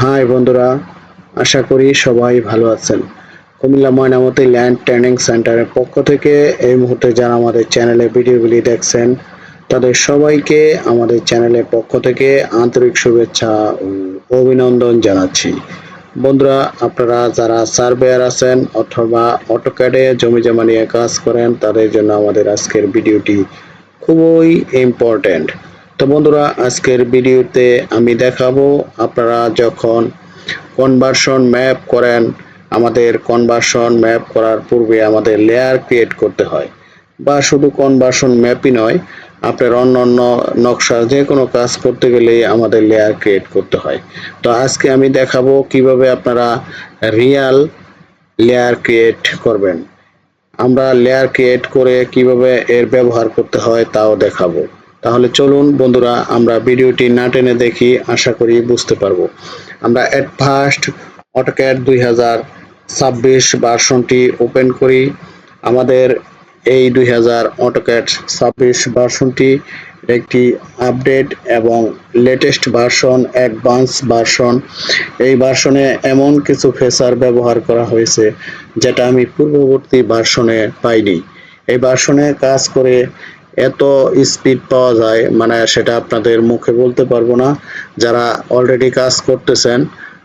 High বন্ধুরা, আশা করি সবাই ভালো আছেন। কুমিল্লা ময়নামতি ল্যান্ড ট্রেনিং সেন্টারের পক্ষ থেকে এই মুহূর্তে যারা আমাদের চ্যানেলে ভিডিওগুলি দেখছেন, তাদের সবাইকে আমাদের চ্যানেলের পক্ষ থেকে আন্তরিক শুভেচ্ছা অভিনন্দন জানাচ্ছি। বন্ধুরা, আপনারা যারা সার্ভেয়ার আছেন অথবা অটোক্যাডে জমি জমা নিয়ে কাজ করেন, তাদের জন্য আমাদের আজকের ভিডিওটি খুবই ইম্পর্ট্যান্ট তো বন্ধুরা, আজকের ভিডিওতে আমি দেখাবো আপনারা যখন কনভার্সন ম্যাপ করেন, আমাদের কনভার্সন ম্যাপ করার পূর্বে আমাদের লেয়ার ক্রিয়েট করতে হয়। বা শুধু কনভার্সন ম্যাপই নয়, আপনার অন্য অন্য নকশার যে কোনো কাজ করতে গেলে আমাদের লেয়ার ক্রিয়েট করতে হয়। তো আজকে আমি দেখাবো কীভাবে আপনারা রিয়াল লেয়ার ক্রিয়েট করবেন। আমরা লেয়ার ক্রিয়েট করে কীভাবে এর ব্যবহার করতে হয়, তাও দেখাবো। তাহলে চলুন বন্ধুরা, আমরা ভিডিওটি না টেনে দেখি, আশা করি বুঝতে পারব। আমরা ফার্স্ট অটোক্যাড দুই হাজার ছাব্বিশ ভার্সনটি ওপেন করি। আমাদের এই দুই হাজার অটোক্যাড ছাব্বিশ ভার্সনটি একটি আপডেট এবং লেটেস্ট ভার্সন অ্যাডভান্স ভার্সন এই ভার্সনে এমন কিছু ফেসার ব্যবহার করা হয়েছে, যেটা আমি পূর্ববর্তী ভার্সনে পাইনি। এই ভার্সনে কাজ করে এত স্পিড পাওয়া যায় মানে সেটা আপনাদের মুখে বলতে পারব না। যারা অলরেডি কাজ করতেছেন,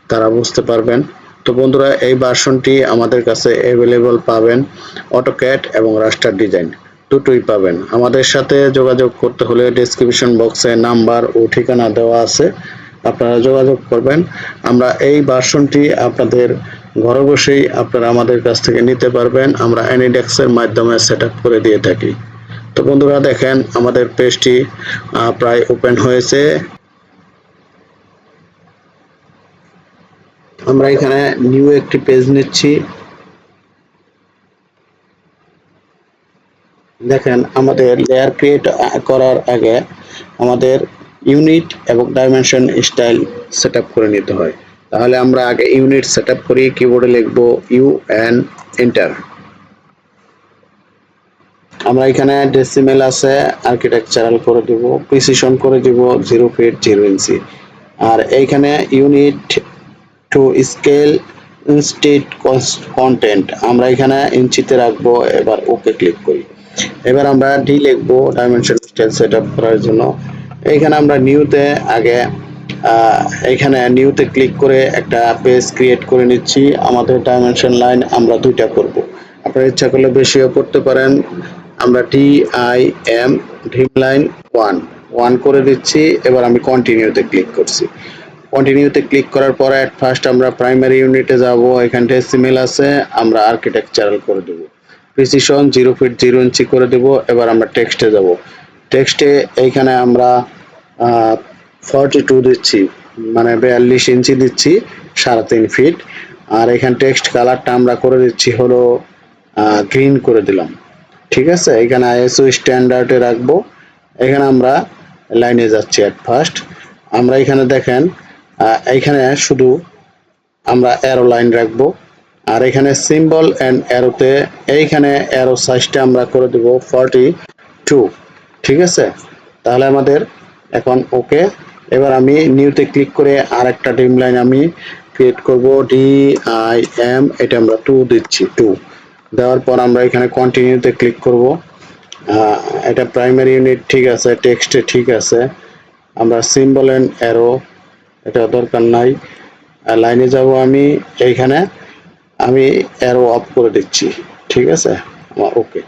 তারা বুঝতে পারবেন। তো বন্ধুরা, এই ভার্সনটি আমাদের কাছে অ্যাভেলেবল পাবেন। অটোক্যাট এবং রাস্টার ডিজাইন দুটোই পাবেন। আমাদের সাথে যোগাযোগ করতে হলে ডেসক্রিপশন বক্সে নাম্বার ও ঠিকানা দেওয়া আছে। আপনারা যোগাযোগ করবেন। আমরা এই ভার্সনটি আপনাদের ঘরে বসেই আপনারা আমাদের কাছ থেকে নিতে পারবেন। আমরা অ্যানিডেক্সের মাধ্যমে সেট করে দিয়ে থাকি। তো বন্ধুরা দেখেন, আমাদের পেজটি প্রায় ওপেন হয়েছে। আমরা এখানে নিউ একটি পেজ নিচ্ছি। দেখেন, আমাদের লেয়ার ক্রিয়েট করার আগে আমাদের ইউনিট এবং ডাইমেনশন স্টাইল সেট করে নিতে হয়। তাহলে আমরা আগে ইউনিট সেট করি কিবোর্ডে লিখব ইউ এন এন্টার আমরা এখানে ডেসিমেল আছে আর্কিটেকচারাল করে দিব প্রিসিশন করে দিব জিরো ফিট জিরো ইঞ্চি আর এইখানে unit to scale instead content আমরা এখানে ইঞ্চিতে রাখব এবার ওকে ক্লিক করি। এবার আমরা ডি লিখব ডাইমেনশন স্টাইল সেট আপ করার জন্য। এইখানে আমরা নিউতে আগে আহ, এইখানে নিউতে ক্লিক করে একটা পেজ ক্রিয়েট করে নিচ্ছি। আমাদের ডাইমেনশন লাইন আমরা দুইটা করব। আপনার ইচ্ছা করলে বেশিও করতে পারেন। আমরা D I M dream line one one করে দিচ্ছি। এবার আমি কন্টিনিউতে ক্লিক করছি। কন্টিনিউতে ক্লিক করার পরে অ্যাট ফার্স্ট আমরা প্রাইমারি ইউনিটে যাব। এখানে সিমেল আছে, আমরা আর্কিটেকচারাল করে দেব। Precision zero feet zero inch করে দেব। এবার আমরা টেক্সটে যাব। টেক্সটে এইখানে আমরা ফর্টি টু দিচ্ছি। মানে বিয়াল্লিশ ইঞ্চি দিচ্ছি, সাড়ে তিন ফিট আর এখানে টেক্সট কালারটা আমরা করে দিচ্ছি হলো গ্রিন করে দিলাম। ঠিক আছে? এখানে আইএসও স্ট্যান্ডার্ডে রাখব। এখানে আমরা লাইনে যাচ্ছি অ্যাট ফার্স্ট আমরা এখানে দেখেন আহ, এইখানে শুধু আমরা অ্যারো লাইন রাখব। আর এখানে সিম্বল অ্যান্ড অ্যারোতে এইখানে অ্যারো সাইজটা আমরা করে দেব ফর্টি টু ঠিক আছে? তাহলে আমাদের এখন ওকে এবার আমি নিউতে ক্লিক করে আর একটা ডিম লাইন আমি ক্রিয়েট করব। ডি আই এম এটা আমরা টু দিচ্ছি টু দেওয়ার পর আমরা এখানে কন্টিনিউতে ক্লিক করব। এটা প্রাইমারি ইউনিট ঠিক আছে টেক্সটে ঠিক আছে। আমরা সিম্বল অ্যান্ড অ্যারো এটা দরকার নাই। লাইনে যাব আমি, এইখানে আমি অ্যারো অফ করে দিচ্ছি, ঠিক আছে? ওকে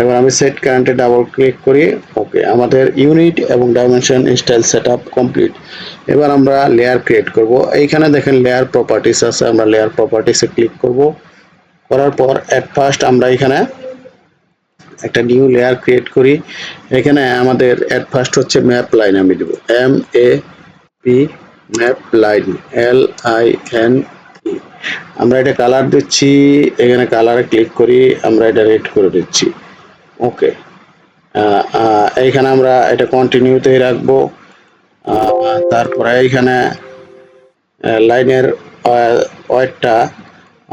এবার আমি সেট কারেন্টে ডাবল ক্লিক করি ওকে আমাদের ইউনিট এবং ডাইমেনশন স্টাইল সেট কমপ্লিট এবার আমরা লেয়ার ক্রিয়েট করব। এইখানে দেখেন লেয়ার প্রপার্টিস আছে, আমরা লেয়ার প্রপার্টিসে ক্লিক করব। করার পর অ্যাট ফার্স্ট আমরা এখানে একটা নিউ লেয়ার ক্রিয়েট করি। এখানে আমাদের অ্যাট ফার্স্ট হচ্ছে ম্যাপ লাইন আমি দেবো। M A P map line L I N E আমরা এটা কালার দিচ্ছি, এখানে কালারে ক্লিক করি, আমরা এটা রেড করে দিচ্ছি। ওকে এইখানে আমরা এটা কন্টিনিউতেই রাখব। তারপরে এইখানে লাইনের ওয়েটটা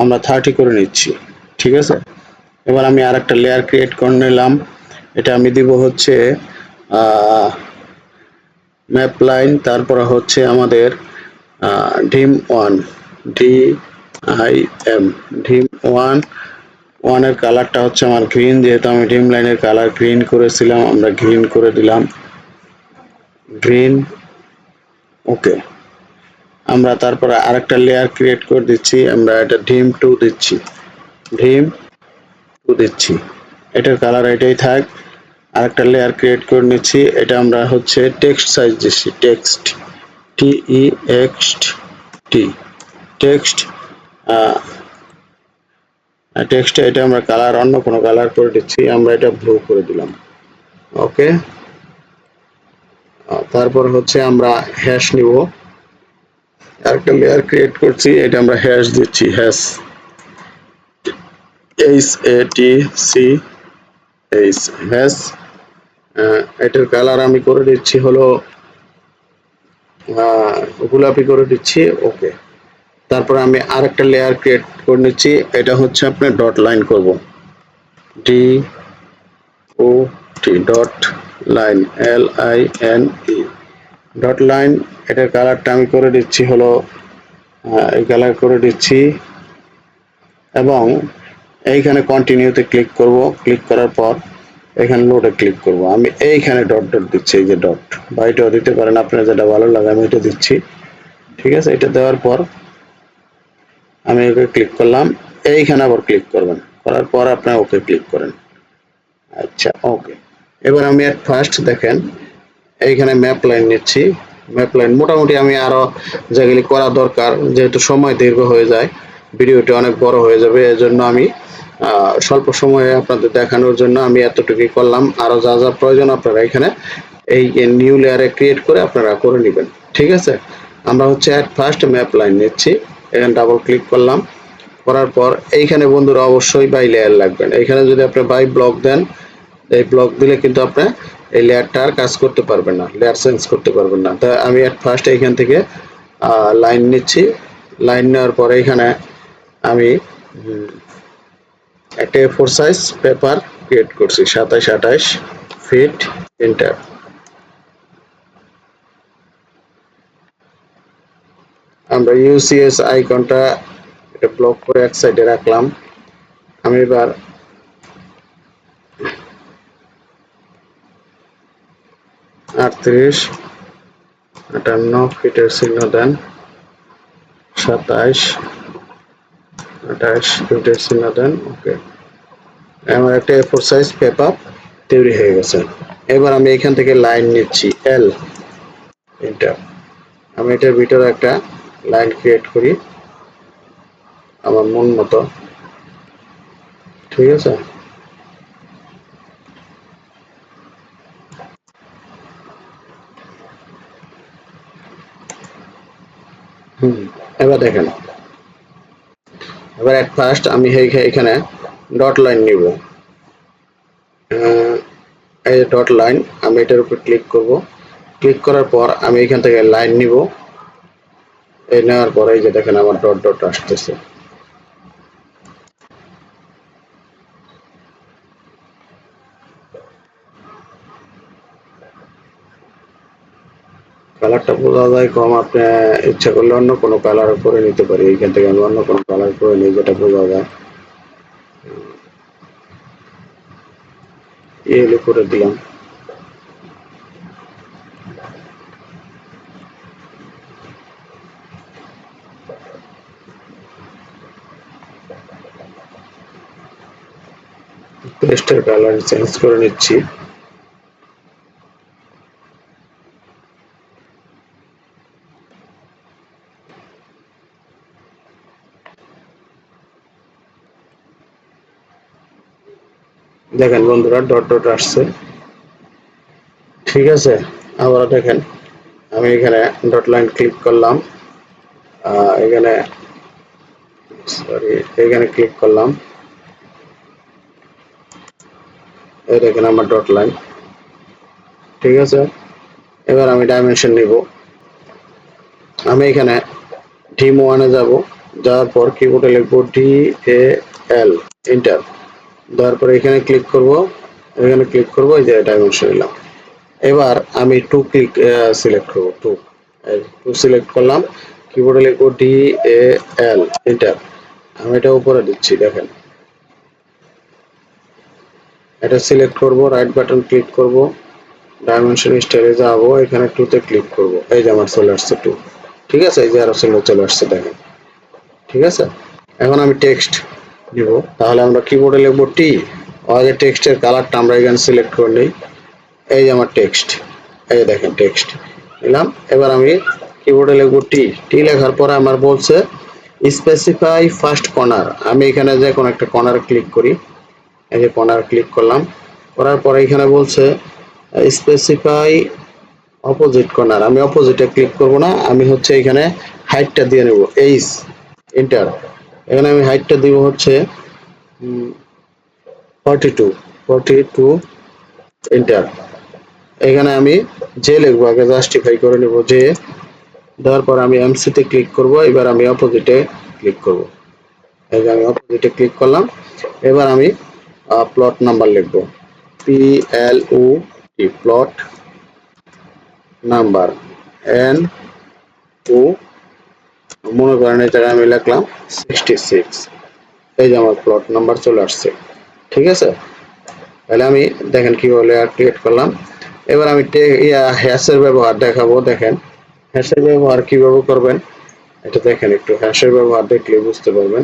আমরা থার্টি করে নিচ্ছি, ঠিক আছে? এবার আমি আর একটা লেয়ার ক্রিয়েট করে নিলাম। এটা আমি দিব হচ্ছে ম্যাপ লাইন তারপরে হচ্ছে আমাদের dim one D I M dim one ওয়ানের কালারটা হচ্ছে আমার গ্রিন যেহেতু আমি ডিম লাইনের কালার গ্রিন করেছিলাম, আমরা গ্রিন করে দিলাম। গ্রিন ওকে আমরা তারপরে আরেকটা লেয়ার ক্রিয়েট করে দিচ্ছি, আমরা এটা ডিম টু দিচ্ছি। ডিম টু দিচ্ছি। এটার কালার এটাই থাক। আরেকটা লেয়ার ক্রিয়েট করে নিচ্ছি। এটা আমরা হচ্ছে টেক্সট সাইজ দিচ্ছি। Text T E X T text টেক্সটে এটা আমরা কালার অন্য কোনো কালার করে দিচ্ছি। আমরা এটা ব্লু করে দিলাম। ওকে তারপর হচ্ছে আমরা হ্যাশ নিব। আরেকটা লেয়ার ক্রিয়েট করছি, এটা আমরা হ্যাশ দিচ্ছি hash H A T C H hash এটার কালার আমি করে দিচ্ছি হলো গোলাপি করে দিচ্ছি ওকে তারপর আমি আরেকটা লেয়ার ক্রিয়েট করে নিচ্ছি, এটা হচ্ছে আপনার ডট লাইন করব। D O T dot line L I N E dot line, এটার কালারটা আমি করে দিচ্ছি হলো এই কালার করে দিচ্ছি। এবং এইখানে কন্টিনিউতে ক্লিক করব। ক্লিক করার পর এখানে লোডে ক্লিক করব। আমি এইখানে ডট ডট দিচ্ছি, এই যে ডট বা এটাও দিতে পারেন, আপনার যেটা ভালো লাগে আমি এটা দিচ্ছি। ঠিক আছে? এটা দেওয়ার পর আমি ওকে ক্লিক করলাম। এইখানে আবার ক্লিক করবেন। করার পর আপনার ওকে ক্লিক করেন। আচ্ছা ওকে এবার আমি এট ফার্স্ট দেখেন এইখানে ম্যাপ লাইন নিচ্ছি। ম্যাপ লাইন মোটামুটি আমি আরও যেগুলি করা দরকার, যেহেতু সময় দীর্ঘ হয়ে যায়, ভিডিওটি অনেক বড় হয়ে যাবে, এজন্য আমি স্বল্প সময়ে আপনাদের দেখানোর জন্য আমি এতটুকুই করলাম। আরও যা যা প্রয়োজন আপনারা এখানে এই নিউ লেয়ারে ক্রিয়েট করে আপনারা করে নেবেন। ঠিক আছে? আমরা হচ্ছে অ্যাট ফার্স্ট ম্যাপ লাইন নিচ্ছি, এখানে ডাবল ক্লিক করলাম। করার পর এইখানে বন্ধুরা অবশ্যই বাই লেয়ার লাগবেন এইখানে যদি আপনি বাই ব্লক দেন, এই ব্লক দিলে কিন্তু আপনি এই লেয়ারটা কাজ করতে পারবেন না, লেয়ার চেঞ্জ করতে পারবেন না। তা আমি এট ফার্স্ট এইখান থেকে লাইন নিচ্ছি। লাইন নেওয়ার পরে এখানে আমি একটা ফোর সাইজ পেপার ক্রিয়েট করছি, সাতাইশ, আঠাইশ ফিট ইন্টার আমরা ইউসিএস আইকনটা এটা ব্লক করে এক সাইডে রাখলাম। আমি এবার আটত্রিশ, আটান্ন ফিটের চিহ্ন দেন, সাতাইশ আঠাশ ফিটের চিহ্ন দেন, ওকে। আমার একটা এফোর সাইজ পেপার তৈরি হয়ে গেছে। এবার আমি এখান থেকে লাইন নিচ্ছি এল এটা। আমি এটার ভিতরে একটা লাইন ক্রিয়েট করি, আমার মন মতো। ঠিক আছে? এবার দেখেন। এবার এট ফার্স্ট আমি এখানে ডট লাইন নিব। এই ডট লাইন আমি এটার উপর ক্লিক করব। ক্লিক করার পর আমি এখান থেকে লাইন নিব। এই নেওয়ার পর এই যে দেখেন আমার ডট ডট আসতেছে। কালারটা বোঝা যায় কম, আপনি ইচ্ছা করলে অন্য কোনো কালার করে নিতে পারি এইখান থেকে আমি অন্য কোনো কালার করে নিই যেটা বোঝা যায়। এলো করে দিলাম। পেস্টের কালার চেঞ্জ করে নিচ্ছি। দেখেন বন্ধুরা ডট ডট আসছে। ঠিক আছে? আবার দেখেন, আমি এখানে ডট লাইন ক্লিক করলাম। এখানে সরি এখানে ক্লিক করলাম। এই দেখেন আমার ডট লাইন ঠিক আছে? এবার আমি ডাইমেনশন নিব। আমি এখানে ডিম ওয়ানে যাব। যাওয়ার পর কিবোর্ডে লিখব ডি এ এল এন্টার দেওয়ার পরে এখানে ক্লিক করব, এখানে ক্লিক করব, এই যে ডাইমেনশন নিলাম এবার আমি টু ক্লিক সিলেক্ট করব টু টু সিলেক্ট করলাম কিবোর্ডে লিখব ডি এ এল এন্টার আমি এটা উপরে দিচ্ছি, দেখেন। এটা সিলেক্ট করব রাইট বাটন ক্লিক করব ডাইমেনশন স্টাইলে যাব, এখানে টুতে ক্লিক করব। এই যে আমার চলে আসছে টু ঠিক আছে? এই যে আরও চলে আসছে, দেখেন। ঠিক আছে? এখন আমি টেক্সট দিব। তাহলে আমরা কিবোর্ডে লিখব টি আগে টেক্সটের কালারটা আমরা এখানে সিলেক্ট করে নিই। এই যে আমার টেক্সট এই দেখেন টেক্সট নিলাম। এবার আমি কিবোর্ডে লিখব টি টি লেখার পরে আমার বলছে স্পেসিফাই ফার্স্ট কর্নার আমি এখানে যে কোনো একটা কর্নার ক্লিক করি। এই যে কর্নার ক্লিক করলাম। করার পরে এখানে বলছে স্পেসিফাই অপোজিট কর্নার আমি অপোজিটে ক্লিক করব না। আমি হচ্ছে এখানে হাইটটা দিয়ে নেব। এইস এন্টার এখানে আমি হাইটটা দিব হচ্ছে forty two forty two enter এখানে আমি যে লিখব, আগে জাস্টিফাই করে নেব যে দেওয়ার পর আমি এমসিতে ক্লিক করব, এবার আমি অপোজিটে ক্লিক করব। যে আমি অপোজিটে ক্লিক করলাম, এবার আমি প্লট নাম্বার লিখব। P L O plot number N O মনে করেন এই জায়গায় আমি লিখলাম সিক্সটি সিক্স এই যে আমার প্লট নাম্বার চলে আসছে, ঠিক আছে? তাহলে আমি দেখেন কীভাবে লেয়ার ক্রিয়েট করলাম। এবার আমি হ্যাশের ব্যবহার দেখাবো, দেখেন। হ্যাশের ব্যবহার কীভাবে করবেন? এটা দেখেন একটু হ্যাশের ব্যবহার দেখলে বুঝতে পারবেন।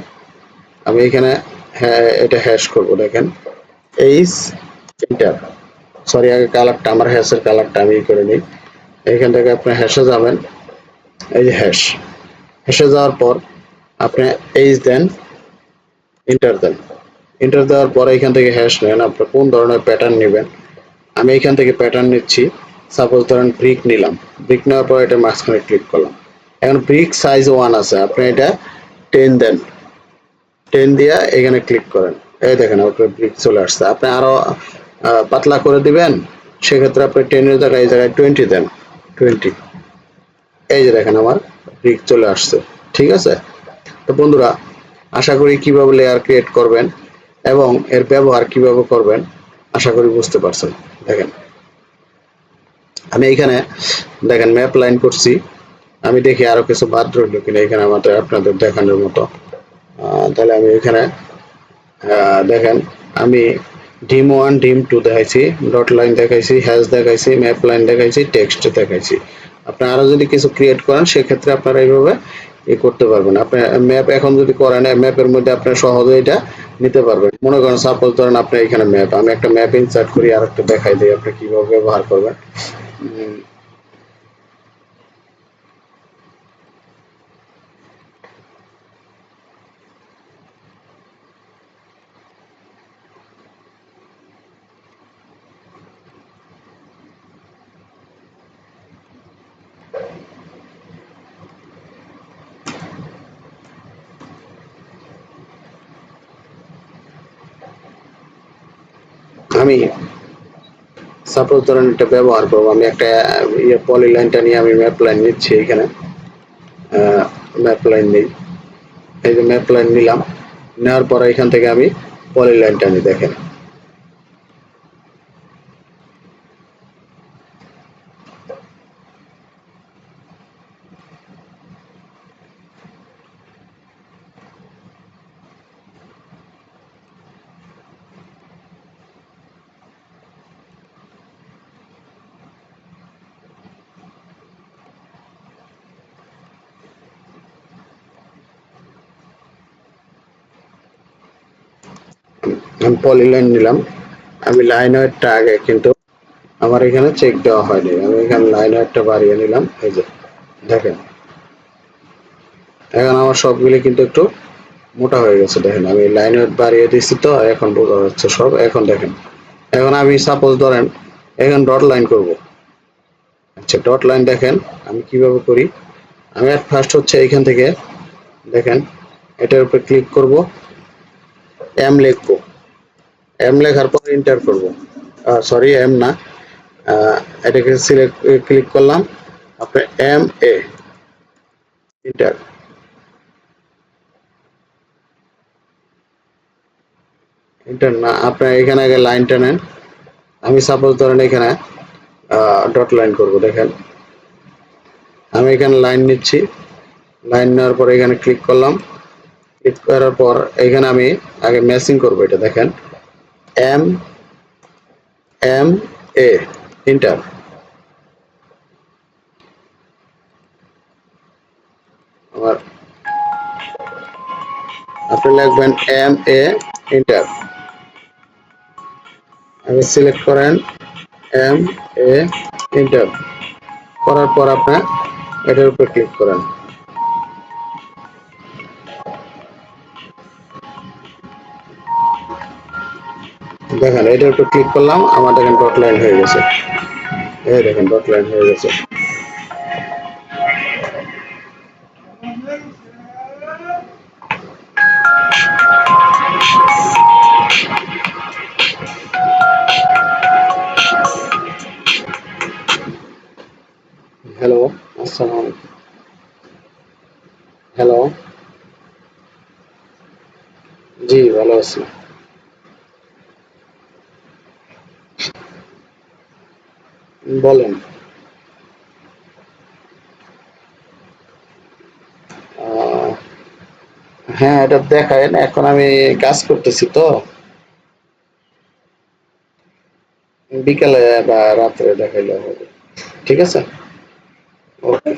আমি এখানে হ্যাঁ এটা হ্যাশ করব, দেখেন। এইচ এন্টার সরি আগে কালারটা আমার হ্যাশের কালারটা আমি করে নিই। এখান থেকে আপনি হ্যাশে যাবেন, এই যে হ্যাশ হ্যাশে যাওয়ার পর আপনি এইচ দেন ইন্টার দেন। ইন্টার দেওয়ার পরে এখান থেকে হ্যাশ নেন আপনি কোন ধরনের প্যাটার্ন নেবেন? আমি এখান থেকে প্যাটার্ন নিচ্ছি। সাপোজ ধরেন ব্রিক নিলাম। ব্রিক নেওয়ার পর এটা মাঝখানে ক্লিক করলাম। এখন ব্রিক সাইজ ওয়ান আছে আপনি এটা টেন দেন। টেন দিয়া এখানে ক্লিক করেন। এই দেখেন আপনার ব্রিক চলে আসছে। আপনি আরও আহ, পাতলা করে দিবেন সেক্ষেত্রে আপনি টেনের জায়গায় এই জায়গায় টোয়েন্টি দেন। টোয়েন্টি এই যে দেখেন আমার ব্রিক চলে আসছে, ঠিক আছে? তো বন্ধুরা, আশা করি কীভাবে লেয়ার ক্রিয়েট করবেন এবং এর ব্যবহার কীভাবে করবেন, আশা করি বুঝতে পারছেন। দেখেন, আমি এখানে, দেখেন ম্যাপ লাইন করছি। আমি দেখি আরও কিছু বাদ রইল কিনা এখানে আমাদের, আপনাদের দেখানোর মতো। তাহলে আমি এখানে দেখেন, আমি ডিম ওয়ান ডিম টু দেখাইছি ডট লাইন দেখাইছি হ্যাশ দেখাইছি ম্যাপ লাইন দেখাইছি টেক্সট দেখাইছি। আপনি আরও যদি কিছু ক্রিয়েট করেন, সেক্ষেত্রে আপনারা এইভাবে ই করতে পারবেন। আপনি ম্যাপ এখন যদি করেন ম্যাপের মধ্যে আপনি সহজে এটা নিতে পারবেন। মনে করেন সাপোজ ধরেন আপনি এখানে ম্যাপ আমি একটা ম্যাপ ইনসার্ট করি আর একটা দেখাই দিই আপনি কীভাবে ব্যবহার করবেন। আমি সাপোজ ধরেন এটা ব্যবহার করব। আমি একটা ইয়ে পলি লাইনটা নিয়ে আমি ম্যাপ লাইন নিচ্ছি এখানে। ম্যাপ লাইন নিই। এই যে ম্যাপ লাইন নিলাম। নেওয়ার পরে এখান থেকে আমি পলি লাইনটা নিই, দেখেন। আমি পলি লাইন নিলাম। আমি লাইন ওয়েটটা আগে কিন্তু আমার এখানে চেক দেওয়া হয়নি। আমি এখানে লাইন ওয়েটটা বাড়িয়ে নিলাম। এই যে, দেখেন। এখন আমার সবগুলি কিন্তু একটু মোটা হয়ে গেছে, দেখেন। আমি লাইন ওয়েট বাড়িয়ে দিচ্ছি তো, এখন বোঝা যাচ্ছে সব। এখন দেখেন। এখন আমি সাপোজ ধরেন, এখন ডট লাইন করব। আচ্ছা ডট লাইন দেখেন, আমি কীভাবে করি? আমি ফার্স্ট হচ্ছে এখান থেকে, দেখেন, এটার উপর ক্লিক করব। এম লিখব। এম লেখার পর এন্টার করব। সরি এম না। এটাকে সিলেক্ট ক্লিক করলাম। আপনার এম এ এন্টার এন্টার না আপনার এখানে আগে লাইনটা নেন। আমি সাপোজ ধরেন এখানে ডট লাইন করব, দেখেন। আমি এখানে লাইন নিচ্ছি। লাইন নেওয়ার পর এখানে ক্লিক করলাম। ক্লিক করার পর এখানে আমি আগে ম্যাচিং করব এটা, দেখেন। এম এম এ ইন্টার আবার আপনি লিখবেন এম এ ইন্টার আগে সিলেক্ট করেন এম এ ইন্টার করার পর আপনার এটার উপর ক্লিক করেন। দেখেন এটার উপর ক্লিক করলাম, আমার দেখেন ডট লাইন হয়ে গেছে। এই দেখেন ডট লাইন হয়ে গেছে। হ্যালো আসসালামু হ্যালো জি, ভালো আছি। বলেন। হ্যাঁ এটা দেখায় না এখন আমি কাজ করতেছি তো। বিকালে বা রাত্রে দেখাইলে হবে। ঠিক আছে? ওকে।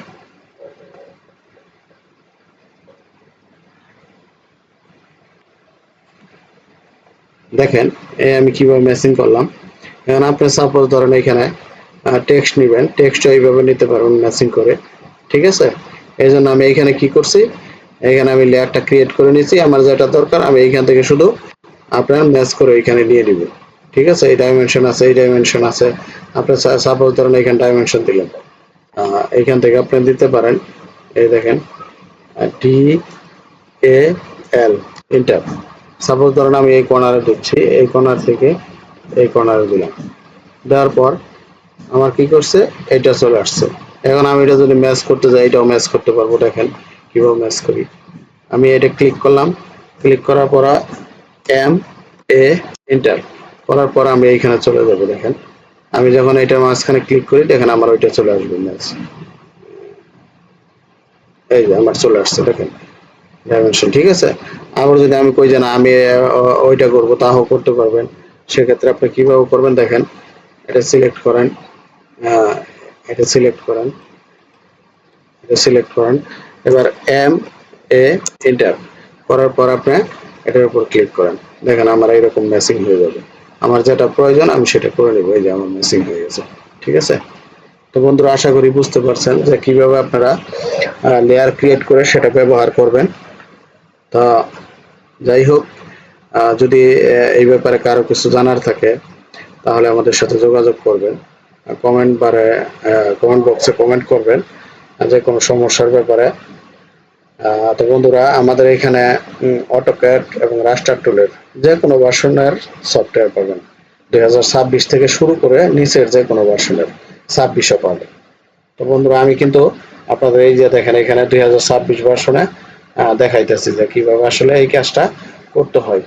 দেখেন আমি কীভাবে ম্যাচিং করলাম। এখন আপনি সাপোজ ধরেন এখানে। টেক্সট নেবেন। টেক্সট এইভাবে নিতে পারবেন ম্যাচিং করে। ঠিক আছে? এই জন্য আমি এখানে কি করছি? এখানে আমি লেয়ারটা ক্রিয়েট করে নিয়েছি। আমার যেটা দরকার আমি এইখান থেকে শুধু আপনার ম্যাচ করে এখানে নিয়ে দিব ঠিক আছে? এই ডাইমেনশন আছে এই ডাইমেনশন আছে। আপনি সাপোজ ধরেন এখানে ডাইমেনশন দিলেন। আহ, এইখান থেকে আপনি দিতে পারেন। এই দেখেন। D A L enter suppose ধরেন আমি এই কর্নারে দিচ্ছি এই কর্নার থেকে এই কর্নারে দিলাম। দেওয়ার পর আমার কি করছে? এটা চলে আসছে। এখন আমি এটা যদি ম্যাচ করতে যাই, এটাও ম্যাচ করতে পারব। দেখেন কীভাবে ম্যাচ করি। আমি এটা ক্লিক করলাম। ক্লিক করার পর এম এ এন্টার করার পর আমি এইখানে চলে যাব, দেখেন। আমি যখন এটা মাঝখানে ক্লিক করি, দেখেন আমার ওইটা চলে আসবে ম্যাচ এই যে আমার চলে আসছে, দেখেন। ডাইমেনশন ঠিক আছে? আবার যদি আমি কই যে না, আমি ওইটা করব, তাও করতে পারবেন। সেক্ষেত্রে আপনি কীভাবে করবেন, দেখেন। এটা সিলেক্ট করেন। এটা সিলেক্ট করেন। এটা সিলেক্ট করেন। এবার এম এ এন্টার করার পর আপনি এটার উপর ক্লিক করেন। দেখেন আমার এইরকম ম্যাচিং হয়ে যাবে। আমার যেটা প্রয়োজন আমি সেটা করে নেব। এই যে আমার ম্যাচিং হয়ে গেছে। ঠিক আছে? তো বন্ধুরা, আশা করি বুঝতে পারছেন যে কীভাবে আপনারা লেয়ার ক্রিয়েট করে সেটা ব্যবহার করবেন। তা যাই হোক যদি এই ব্যাপারে কারও কিছু জানার থাকে তাহলে আমাদের সাথে যোগাযোগ করবেন কমেন্ট বারে কমেন্ট বক্সে কমেন্ট করবেন যে কোনো সমস্যার ব্যাপারে। তো বন্ধুরা, আমাদের এখানে অটোক্যাড এবং রাস্টার টুলের যে কোনো ভার্সনের সফটওয়্যার পাবেন। দুই হাজার ছাব্বিশ থেকে শুরু করে নিচের যে কোনো ভার্সনের ছাব্বিশও পাবেন। তো বন্ধুরা, আমি কিন্তু আপনাদের এই যে দেখেন এখানে দুই হাজার ছাব্বিশ ভার্সনে দেখাইতেছি যে কীভাবে আসলে এই কাজটা করতে হয়।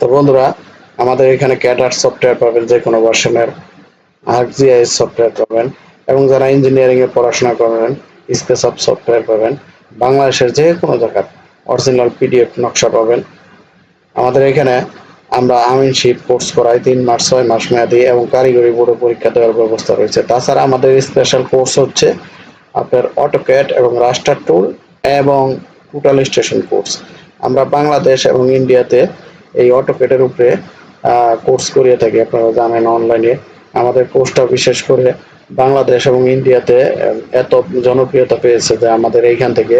তো বন্ধুরা আমাদের এখানে ক্যাটার সফটওয়্যার পাবেন যে কোনো ভার্সনের আর্কজিআইএস সফটওয়্যার পাবেন এবং যারা ইঞ্জিনিয়ারিং এ পড়াশোনা করেন অফ সফটওয়্যার পাবেন, বাংলাদেশের যে কোনো জায়গার অরিজিনাল পিডিএফ নকশা পাবেন। আমাদের এখানে আমরা আমিনশিপ কোর্স করাই, তিন মাস, ছয় মাস মেয়াদি এবং কারিগরি বোর্ডে পরীক্ষা দেওয়ার ব্যবস্থা রয়েছে। তাছাড়া আমাদের স্পেশাল কোর্স হচ্ছে আপনার অটোক্যাড এবং রাস্টার টুল এবং টোটাল স্টেশন কোর্স আমরা বাংলাদেশ এবং ইন্ডিয়াতে এই অটোক্যাডের উপরে কোর্স করিয়ে থাকি, আপনারা জানেন অনলাইনে আমাদের কোর্সটা বিশেষ করে বাংলাদেশ এবং ইন্ডিয়াতে এত জনপ্রিয়তা পেয়েছে যে আমাদের এইখান থেকে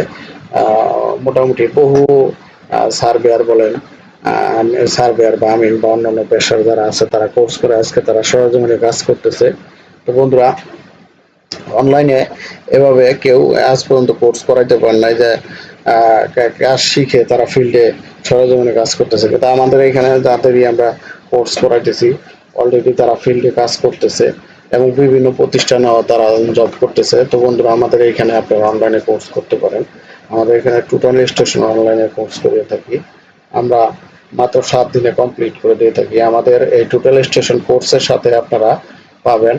মোটামুটি বহু সার্ভেয়ার বলেন সার্ভেয়ার বা আমিন বা অন্যান্য পেশার যারা আছে, তারা কোর্স করে আজকে তারা সরজমিনে কাজ করতেছে। তো বন্ধুরা অনলাইনে এভাবে কেউ আজ পর্যন্ত কোর্স করাইতে পারেন নাই যে কাজ শিখে তারা ফিল্ডে সরজমিনে কাজ করতেছে। কিন্তু আমাদের এখানে যাদেরই আমরা কোর্স করাইতেছি। অলরেডি তারা ফিল্ডে কাজ করতেছে এবং বিভিন্ন প্রতিষ্ঠানেও তারা জব করতেছে। তো বন্ধুরা, আমাদের এখানে আপনারা অনলাইনে কোর্স করতে পারেন। আমাদের এখানে টোটাল স্টেশন অনলাইনে কোর্স করে থাকি। আমরা মাত্র সাত দিনে কমপ্লিট করে দিয়ে থাকি। আমাদের এই টোটাল স্টেশন কোর্সের সাথে আপনারা পাবেন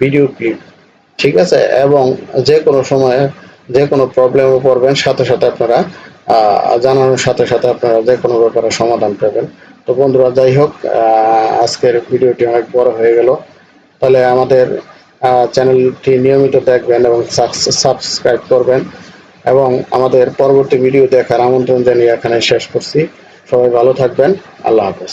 ভিডিও ক্লিপ ঠিক আছে? এবং যে কোনো সময়ে যে কোনো প্রবলেমে পড়বেন, সাথে সাথে আপনারা জানানোর সাথে সাথে আপনারা যে কোনো ব্যাপারে সমাধান পাবেন। তো বন্ধুরা, যাই হোক আজকের ভিডিওটি অনেক বড় হয়ে গেল। তাহলে আমাদের চ্যানেলটি নিয়মিত দেখবেন এবং সাবস্ক্রাইব করবেন এবং আমাদের পরবর্তী ভিডিও দেখার আমন্ত্রণ জানিয়ে এখানে শেষ করছি। সবাই ভালো থাকবেন। আল্লাহ হাফেজ।